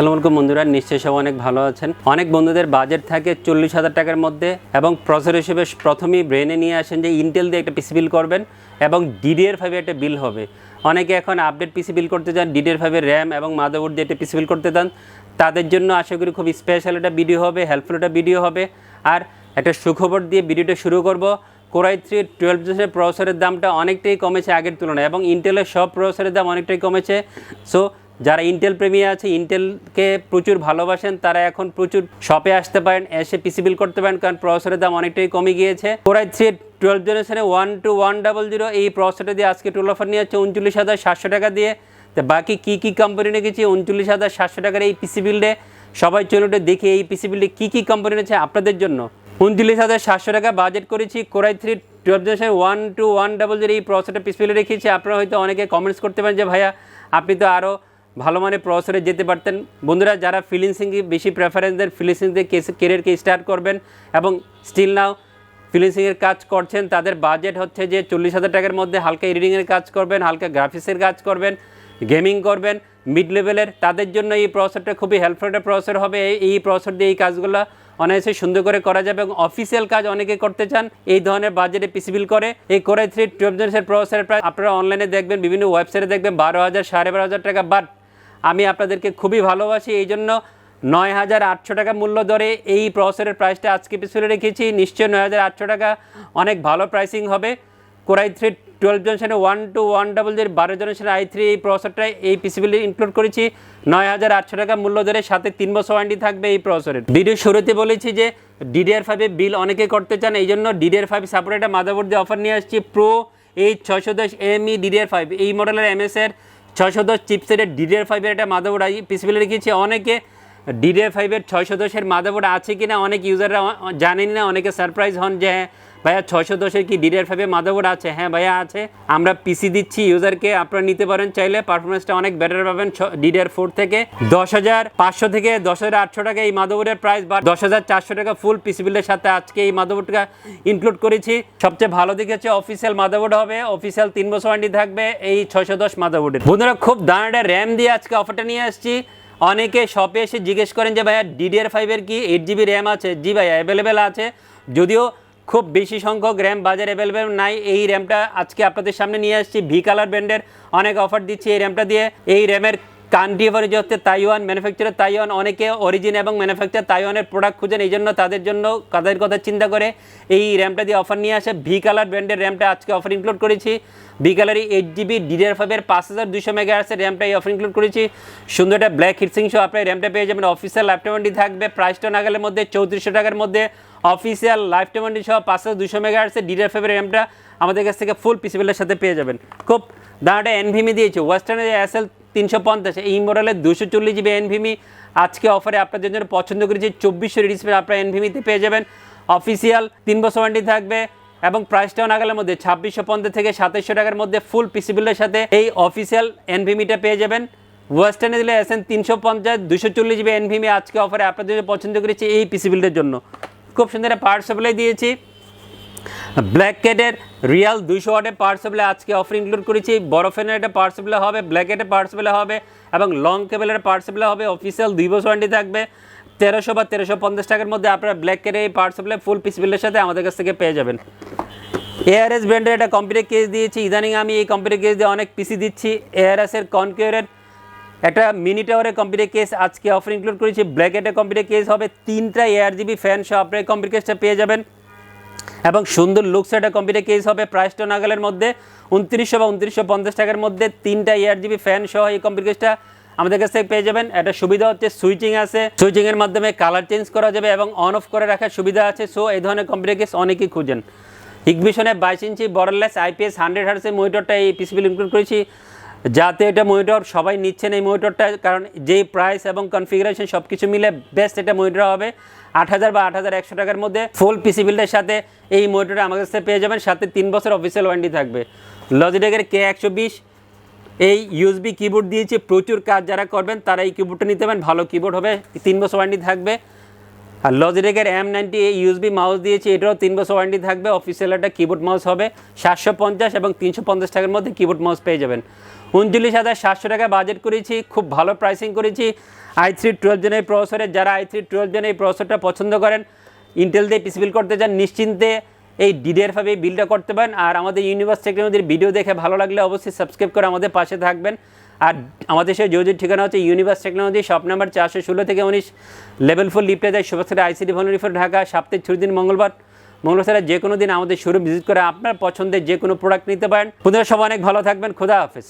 আসসালামু আলাইকুম বন্ধুরা, নিশ্চয়ই সব অনেক ভালো আছেন। অনেক বন্ধুদের বাজেট থাকে চল্লিশ হাজার টাকার মধ্যে এবং প্রসেসর হিসেবে প্রথমেই ব্রেনে নিয়ে আসেন যে ইন্টেল দিয়ে একটা পিসি বিল করবেন এবং ডিডিআর ফাইভে একটা বিল হবে। অনেকে এখন আপডেট পিসি বিল করতে চান ডিডিআর ফাইভের র্যাম এবং মাদারবোর্ড দিয়ে একটা পিসি বিল করতে চান। তাদের জন্য আশা করি খুব স্পেশাল একটা ভিডিও হবে হেল্পফুল একটা ভিডিও হবে। আর একটা সুখবর দিয়ে ভিডিওটা শুরু করব। কোরাই থ্রি টুয়েলভ জেনের প্রসেসরের দামটা অনেকটাই কমেছে আগের তুলনায় এবং ইন্টেলের সব প্রসেসরের দাম অনেকটাই কমেছে। সো যারা ইন্টেল প্রেমী আছে ইন্টেলকে প্রচুর ভালোবাসেন, তারা এখন প্রচুর শপে আসতে পারেন, এসে পিসি বিল করতে পারেন, কারণ প্রসেসরের দাম অনেকটাই কমে গিয়েছে। কোরাই থ্রি টুয়েলভ জেনারেশনে one two one double zero এই প্রসেসরটা দিয়ে আজকে টুল অফার নিয়ে যাচ্ছে উনচল্লিশ হাজার সাতশো টাকা দিয়ে। তো বাকি কী কী কোম্পানি রেখেছি? উনচল্লিশ হাজার সাতশো টাকার এই পিসি বিল্ডে সবাই চলুন দেখি এই পিসি বিল্ডে কী কী কোম্পানি রয়েছে আপনাদের জন্য। উনচল্লিশ হাজার সাতশো টাকা বাজেট করেছি Core i three twelve generation one two one double zero এই প্রসেসরটা পিসি বিল্ডে রেখেছি। আপনারা হয়তো অনেকে কমেন্টস করতে পারেন যে, ভাইয়া, আপনি তো আরও ভালো মানে প্রসেসরে যেতে পারতেন। বন্ধুরা, যারা ফিলিংসিংকে বেশি প্রেফারেন্স দেন ফিলিংসিং দিয়ে কেরিয়ারকে স্টার্ট করবেন এবং স্টিল নাও ফিলিংসিংয়ের কাজ করছেন, তাদের বাজেট হচ্ছে যে চল্লিশ হাজার টাকার মধ্যে হালকা এডিটিংয়ের কাজ করবেন, হালকা গ্রাফিক্সের কাজ করবেন গেমিং করবেন মিড লেভেলের তাদের জন্য এই প্রসেসটা খুবই হেল্পফুল একটা প্রসেসর হবে। এই- প্রসেসর দিয়ে এই কাজগুলো অনায়াসে সুন্দর করে করা যাবে এবং অফিসিয়াল কাজ অনেকে করতে চান, এই ধরনের বাজেটে পিসিবিল করে। এই করে থ্রি টুয়েলভ জেন্সের প্রসেসরের প্রায় আপনারা অনলাইনে দেখবেন, বিভিন্ন ওয়েবসাইটে দেখবেন, বারো হাজার, সাড়ে বারো হাজার টাকা বাট আমি আপনাদেরকে খুবই ভালোবাসি, এই জন্য নয় হাজার আটশো টাকা মূল্য ধরে এই প্রসেসরের প্রাইসটা আজকে পিছনে রেখেছি। নিশ্চয়ই নয় হাজার আটশো টাকা অনেক ভালো প্রাইসিং হবে। Core i three twelve জনশনে one two one double zero বারো জনশনে আই থ্রি এই প্রসেসরটা এই পিসিবিলি ইনক্লুড করেছি। নয় হাজার আটশো টাকা মূল্য ধরে সাথে তিন বছর ওয়ারেন্টি থাকবে এই প্রসেসরের ভিডিও শুরুতে বলেছি যে ডিডিআর ফাইভে বিল অনেকে করতে চান, এই জন্য ডিডিআর ফাইভ সাপোর্ট দিয়ে অফার নিয়ে আসছি। প্রো এইট ছয়শো দশ এমই ডিডিআর ফাইভ এই মডেলের এমএসের ছয়শো দশ চিপসেটের ডিডিআর ফাইভের একটা মাদারবোর্ড পিসিবিলি রেখেছি। অনেকে ডিডিআর ফাইভের ছয়শো দশের মাদারবোর্ড আছে কি না অনেক ইউজাররা জানেন না, অনেকে সারপ্রাইজ হন যে হ্যাঁ ভাইয়া ছয়শো দশের কি ডিডিআর ফাইভের মাদারবোর্ড আছে? হ্যাঁ ভাইয়া আছে। আমরা পিসি দিচ্ছি ইউজারকে আপনারা নিতে পারেন চাইলে। পারফরমেন্সটা অনেক বেটার পাবেন ডিডিআর ফোর থেকে। দশ হাজার পাঁচশো থেকে দশ হাজার আটশো টাকা এই মাদারবোর্ডের প্রাইস বা দশ হাজার চারশো টাকা ফুল পিসি বিলের সাথে আজকে এই মাদারবোর্ডটা ইনক্লুড করেছি। সবচেয়ে ভালো দিক হচ্ছে অফিসিয়াল মাদারবোর্ড হবে। অফিসিয়াল তিন বছর ওয়ারেন্টি থাকবে এই ছয়শো দশ মাদারবোর্ডের। বন্ধুরা, খুব দাঁড়াটা র্যাম দিয়ে আজকে অফারটা নিয়ে আসছি। অনেকে শপে এসে জিজ্ঞেস করেন যে ভাইয়া ডিডিআর ফাইভের কি এইট জিবি র্যাম আছে? জি ভাইয়া অ্যাভেলেবেল আছে। যদিও খুব বেশি সংখ্যক র্যাম বাজারে অ্যাভেলেবেল নাই। এই র্যামটা আজকে আপনাদের সামনে নিয়ে আসছি। ভি কালার ব্র্যান্ডের অনেক অফার দিচ্ছি এই র্যামটা দিয়ে। এই র্যামের কান্ট্রি অরিজিন হচ্ছে তাইওয়ান ম্যানুফ্যাকচারার তাইওয়ান অনেকে অরিজিন এবং ম্যানুফ্যাকচার তাইওয়ানের প্রোডাক্ট খুঁজেন এই জন্য তাদের জন্য তাদের কথা চিন্তা করে এই র্যামটা দিয়ে অফার নিয়ে আসে। ভি কালার ব্র্যান্ডের র্যামটা আজকে অফার ইনক্লুড করেছি। ভি কালারই এইট জিবি ডিডিআর ফাইভের পাঁচ হাজার দুশো মেগা আর্সের র্যামটা এই অফার ইনক্লুড করেছি। সুন্দর একটা ব্ল্যাক হিটসিং সহ আপনার র্যামটা পেয়ে যাবেন। অফিসিয়াল ল্যাপটপটি থাকবে। প্রাইসটা নাগালের মধ্যে চৌত্রিশশো টাকার মধ্যে অফিসিয়াল লাইফ টেমন্টি সহ পাঁচ হাজার দুশো মেগা আর্সের ডিডিআর ফাইভের র্যামটা আমাদের কাছ থেকে ফুল পিসিবিলের সাথে পেয়ে যাবেন। খুব দাঁড়াটা এনভিমি দিয়েছে। ওয়েস্টার্নের এস এল তিনশো পঞ্চাশ, এই মডেলের দুশো চল্লিশ জিবি এনভিমি আজকে অফারে আপনাদের জন্য পছন্দ করেছি। চব্বিশশো ডিসপ্লে আপনারা এনভিমিতে পেয়ে যাবেন। অফিসিয়াল তিন বছর ওয়ারেন্টি থাকবে এবং প্রাইসটাও নাগালের মধ্যে ছাব্বিশশো পঞ্চাশ থেকে সাতাইশশো টাকার মধ্যে ফুল পিসিবিলের সাথে এই অফিসিয়াল এনভিমিটা পেয়ে যাবেন। ওয়েস্টার্নে দিলে এস এন তিনশো পঞ্চাশ, দুশো চল্লিশ জিবি এনভিমি আজকে অফারে আপনাদের পছন্দ করেছি এই পিসিবিলের জন্য। খুব সুন্দর পার্ট সাপ্লাই দিয়েছি। ব্ল্যাক ক্যাটের রিয়াল দুইশো ওয়াটের পাওয়ার সাপ্লাই আজকে অফার ইনক্লুড করেছি। বড় ফ্যানের একটা পাওয়ার সাপ্লাই হবে ব্ল্যাক পাওয়ার সাপ্লাই হবে এবং লং কেবলের পাওয়ার সাপ্লাই হবে। অফিসিয়াল দুই বছর ওয়ারেন্টি থাকবে। তেরোশো বা তেরোশো পঞ্চাশ টাকার মধ্যে আপনারা ব্ল্যাক ক্যাটের এই পাওয়ার সাপ্লাই ফুল পিস বিলের সাথে আমাদের কাছ থেকে পেয়ে যাবেন। এআরএস ব্র্যান্ডের একটা কম্পিউটার কেস দিয়েছি। ইদানিং আমি এই কম্পিউটার কেস দিয়ে অনেক পিসি দিচ্ছি। এআরএস এর কনকিউরের একটা মিনি টাওয়ারের কম্পিউটার কেস আজকে অফার ইনক্লুড করেছি। ব্ল্যাক একটা কম্পিউটার কেস হবে। তিনটা এয়ার জিবি ফ্যান সহ আপনার কম্পিউটার কেসটা পেয়ে যাবেন। এবং সুন্দর লুকস একটা কম্পিউটার কেস হবে। প্রাইসটা নাগালের মধ্যে উনত্রিশশো বা উনত্রিশশো পঞ্চাশ টাকার মধ্যে তিনটা এয়ার জিবি ফ্যান সহ এই কম্পিউটার কেসটা আমাদের কাছ থেকে পেয়ে যাবেন। একটা সুবিধা হচ্ছে সুইচিং আছে। সুইচিং এর মাধ্যমে কালার চেঞ্জ করা যাবে এবং অন অফ করে রাখার সুবিধা আছে। সো এই ধরনের কম্পিউটার কেস অনেকেই খুঁজেন। ইগবিশনে বাইশ ইঞ্চি বর্ডারলেস আইপিএস হান্ড্রেড হার্সের মনিটরটা এই পিসিবিল ইনক্লুড করেছি। যাতে এটা মনিটর সবাই নিচ্ছেন এই মনিটরটা কারণ যেই প্রাইস এবং কনফিগারেশন সব কিছু মিলে বেস্ট এটা মনিটর হবে। আট হাজার বা আট হাজার একশো টাকার মধ্যে ফুল পিসি বিল্ডের সাথে এই মনিটরটা আমাদের কাছে পেয়ে যাবেন। সাথে তিন বছর অফিসিয়াল ওয়ারেন্টি থাকবে। লজিটেকের কে একশো বিশ, এই ইউএসবি কিবোর্ড দিয়েছি। প্রচুর কাজ যারা করবেন, তারা এই কিবোর্ডটা নিতে পারেন। ভালো কিবোর্ড হবে। তিন বছর ওয়ারেন্টি থাকবে। আর লজিটেকের এম নাইনটি এই ইউএসবি মাউস দিয়েছি এটাও তিন বছর ওয়ারেন্টি থাকবে। অফিসিয়াল একটা কিবোর্ড মাউস হবে, সাতশো পঞ্চাশ এবং তিনশো পঞ্চাশ টাকার মধ্যে কিবোর্ড মাউস পেয়ে যাবেন। উনচল্লিশ হাজার সাতশো টাকা বাজেট করেছি, খুব ভালো প্রাইসিং করেছি। আই থ্রি টুয়েলভ জেনের প্রসেসরের যারা আই থ্রি টুয়েলভ জেনের এই প্রসেসরটা পছন্দ করেন ইন্টেল দিয়ে পিসি বিল করতে চান, নিশ্চিন্তে এই ডিডিআর ভাবে বিলটা করতে পারেন। আর আমাদের ইউনিভার্স টেকনোলজির ভিডিও দেখে ভালো লাগলে অবশ্যই সাবস্ক্রাইব করে আমাদের পাশে থাকবেন। আর আমাদের সেই যোগাযোগ ঠিকানা হচ্ছে ইউনিভার্স টেকনোলজি শপ নাম্বার চারশো ষোলো থেকে উনিশ লেভেল ফোর লিফটে যায় সুভাষের আইসিডি ভবন ফোর ঢাকা সপ্তাহে ছুটি দিন মঙ্গলবার। মঙ্গলবার যে কোনো দিন আমাদের শুরু ভিজিট করে আপনার পছন্দের যে কোনো প্রোডাক্ট নিতে পারেন। খুদা সবাই অনেক ভালো থাকবেন, খুদা হাফেজ।